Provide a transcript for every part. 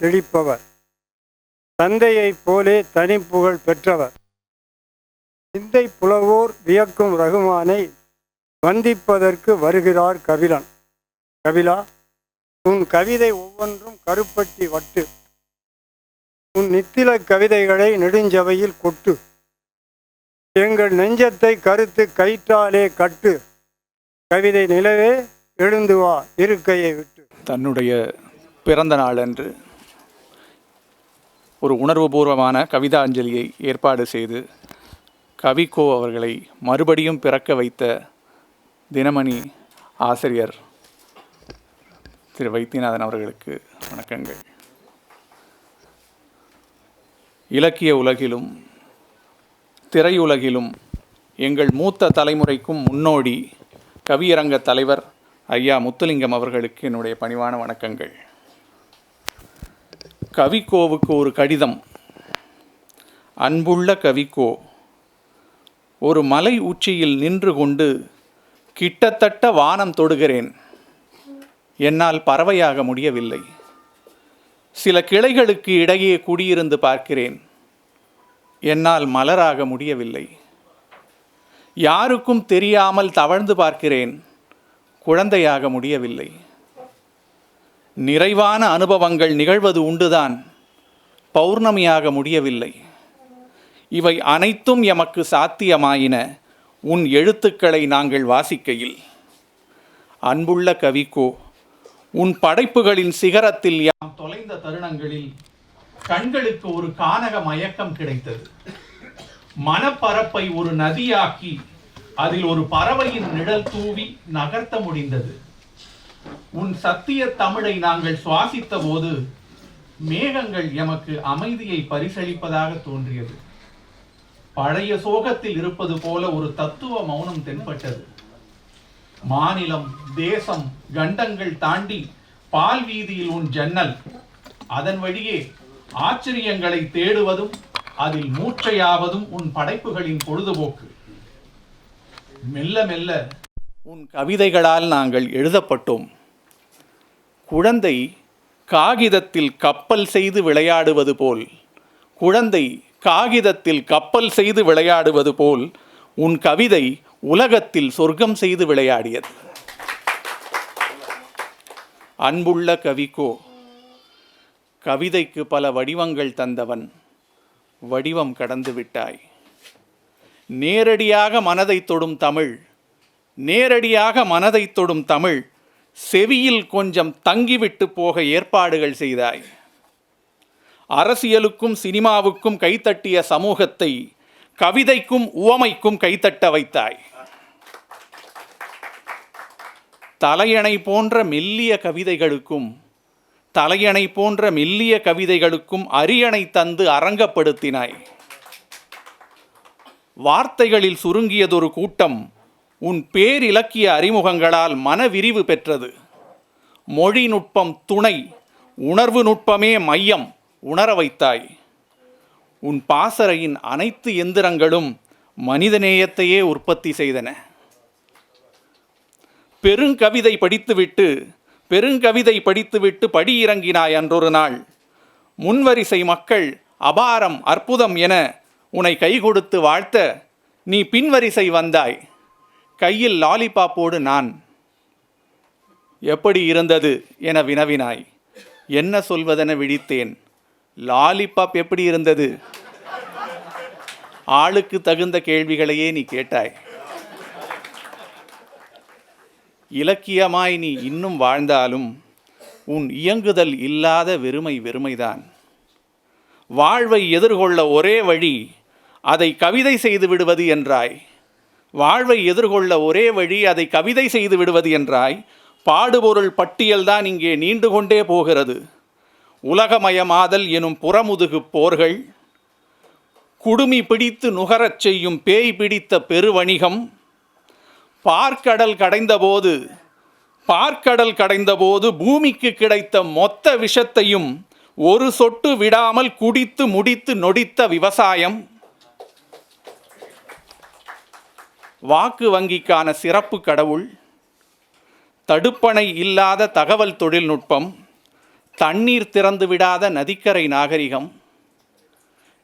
தெளிப்பவர். தந்தையைப் போலே தனிப்புகழ் பெற்றவர். சிந்தை புலவோர் வியக்கும் ரகுமானை வந்திப்பதற்கு வருகிறார் கபிலன். கபிலா உன் கவிதை ஒவ்வொன்றும் கருப்பட்டி வட்டு. உன் நித்தில கவிதைகளை நெடுஞ்சவையில் கொட்டு. எங்கள் நெஞ்சத்தை கருத்து கயிற்றாலே கட்டு. கவிதை நிலவே எழுந்து வா இருக்கையை விட்டு. தன்னுடைய பிறந்த நாளன்று ஒரு உணர்வுபூர்வமான கவிதாஞ்சலியை ஏற்பாடு செய்து கவிக்கோ அவர்களை மறுபடியும் பிறக்க வைத்த தினமணி ஆசிரியர் திரு வைத்தியநாதன் அவர்களுக்கு வணக்கங்கள். இலக்கிய உலகிலும் திரையுலகிலும் எங்கள் மூத்த தலைமுறைக்கும் முன்னோடி கவியரங்க தலைவர் ஐயா முத்துலிங்கம் அவர்களுக்கு என்னுடைய பணிவான வணக்கங்கள். கவிக்கோவுக்கு ஒரு கடிதம். அன்புள்ள கவிக்கோ ஒரு மலை உச்சியில் நின்று கொண்டு கிட்டத்தட்ட வானம் தொடுகிறேன். என்னால் பறவையாக முடியவில்லை. சில கிளைகளுக்கு இடையே குடியிருந்து பார்க்கிறேன். என்னால் மலராக முடியவில்லை. யாருக்கும் தெரியாமல் தவழ்ந்து பார்க்கிறேன். குழந்தையாக முடியவில்லை. நிறைவான அனுபவங்கள் நிகழ்வது உண்டுதான். பௌர்ணமியாக முடியவில்லை. இவை அனைத்தும் எமக்கு சாத்தியமாயின. உன் எழுத்துக்களை நாங்கள் வாசிக்கையில். அன்புள்ள கவிக்கோ உன் படைப்புகளின் சிகரத்தில் யாம் தொலைந்த தருணங்களில் கண்களுக்கு ஒரு கானக மயக்கம் கிடைத்தது. மனப்பரப்பை ஒரு நதியாக்கி அதில் ஒரு பறவையின் நிழல் தூவி நகர்த்த முடிந்தது. உன் சத்திய தமிழை நாங்கள் சுவாசித்த போது மேகங்கள் எமக்கு அமைதியை பரிசளிப்பதாக தோன்றியது. பழைய சோகத்தில் இருப்பது போல ஒரு தத்துவ மௌனம் தென்பட்டது. மாநிலம் தேசம் கண்டங்கள் தாண்டி பால் வீதியில் உன் ஜன்னல். அதன் வழியே ஆச்சரியங்களை தேடுவதும் அதில் மூச்சையாவதும் உன் படைப்புகளின் பொழுதுபோக்கு. மெல்ல மெல்ல உன் கவிதைகளால் நாங்கள் எழுதப்பட்டோம். குழந்தை காகிதத்தில் கப்பல் செய்து விளையாடுவது போல் குழந்தை காகிதத்தில் கப்பல் செய்து விளையாடுவது போல் உன் கவிதை உலகத்தில் சொர்க்கம் செய்து விளையாடியது. அன்புள்ள கவிக்கோ கவிதைக்கு பல வடிவங்கள் தந்தவன் வடிவம் கடந்து விட்டாய். நேரடியாக மனதை தொடும் தமிழ் நேரடியாக மனதை தொடும் தமிழ் செவியில் கொஞ்சம் தங்கிவிட்டு போக ஏற்பாடுகள் செய்தாய். அரசியலுக்கும் சினிமாவுக்கும் கைத்தட்டிய சமூகத்தை கவிதைக்கும் உவமைக்கும் கைத்தட்ட வைத்தாய். தலையணை போன்ற மெல்லிய கவிதைகளுக்கும் தலையணை போன்ற மெல்லிய கவிதைகளுக்கும் அரியணை தந்து அரங்கப்படுத்தினாய். வார்த்தைகளில் சுருங்கியதொரு கூட்டம் உன் பேரிலக்கிய அறிமுகங்களால் மனவிரிவு பெற்றது. மொழி நுட்பம் துணை உணர்வு நுட்பமே மையம் உணர வைத்தாய். உன் பாசறையின் அனைத்து எந்திரங்களும் மனிதநேயத்தையே உற்பத்தி செய்தன. பெருங்கவிதை படித்துவிட்டு பெருங்கவிதை படித்துவிட்டு படியிறங்கினாய் அன்றொரு நாள். முன்வரிசை மக்கள் அபாரம் அற்புதம் என உன்னை கைகொடுத்து வாழ்த்த நீ பின்வரிசை வந்தாய். கையில் லாலிபாப்போடு நான். எப்படி இருந்தது? என வினவினாய். என்ன சொல்வதென விழித்தேன். லாலிபாப் எப்படி இருந்தது? ஆளுக்கு தகுந்த கேள்விகளையே நீ கேட்டாய். இலக்கியமாய் நீ இன்னும் வாழ்ந்தாலும் உன் இயங்குதல் இல்லாத வெறுமை வெறுமைதான். வாழ்வை எதிர்கொள்ள ஒரே வழி அதை கவிதை செய்து விடுவது என்றாய். வாழ்வை எதிர்கொள்ள ஒரே வழி அதை கவிதை செய்து விடுவது என்றாய். பாடுபொருள் பட்டியல்தான் இங்கே நீண்டு கொண்டே போகிறது. உலகமயமாதல் எனும் புறமுதுகு போர்கள். குடுமி பிடித்து நுகரச் செய்யும் பேய் பிடித்த பெருவணிகம். பார்க்கடல் கடைந்தபோது பார்க்கடல் கடைந்தபோது பூமிக்கு கிடைத்த மொத்த விஷத்தையும் ஒரு சொட்டு விடாமல் குடித்து முடித்து நொடித்த விவசாயம். வாக்கு வங்கிக்கான சிறப்பு கடவுள் தடுப்பணை இல்லாத தகவல் தொழில்நுட்பம் தண்ணீர் திறந்து விடாத நதிக்கரை நாகரிகம்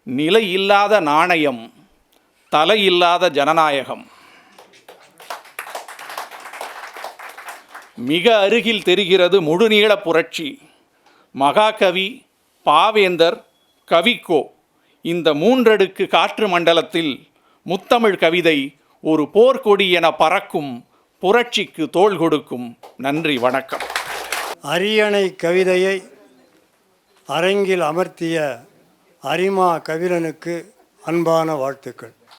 நிலை இல்லாத நாணயம் தலை இல்லாத ஜனநாயகம். மிக அருகில் தெரிகிறது முழுநீள புரட்சி. மகாகவி பாவேந்தர் கவிக்கோ. இந்த மூன்றடுக்கு காற்று மண்டலத்தில் முத்தமிழ் கவிதை ஒரு போர்க்கொடி என பறக்கும் புரட்சிக்கு தோள் கொடுக்கும். நன்றி வணக்கம். அரியணை கவிதையை அரங்கில் அமர்த்திய அரிமா கவிழனுக்கு அன்பான வாழ்த்துக்கள்.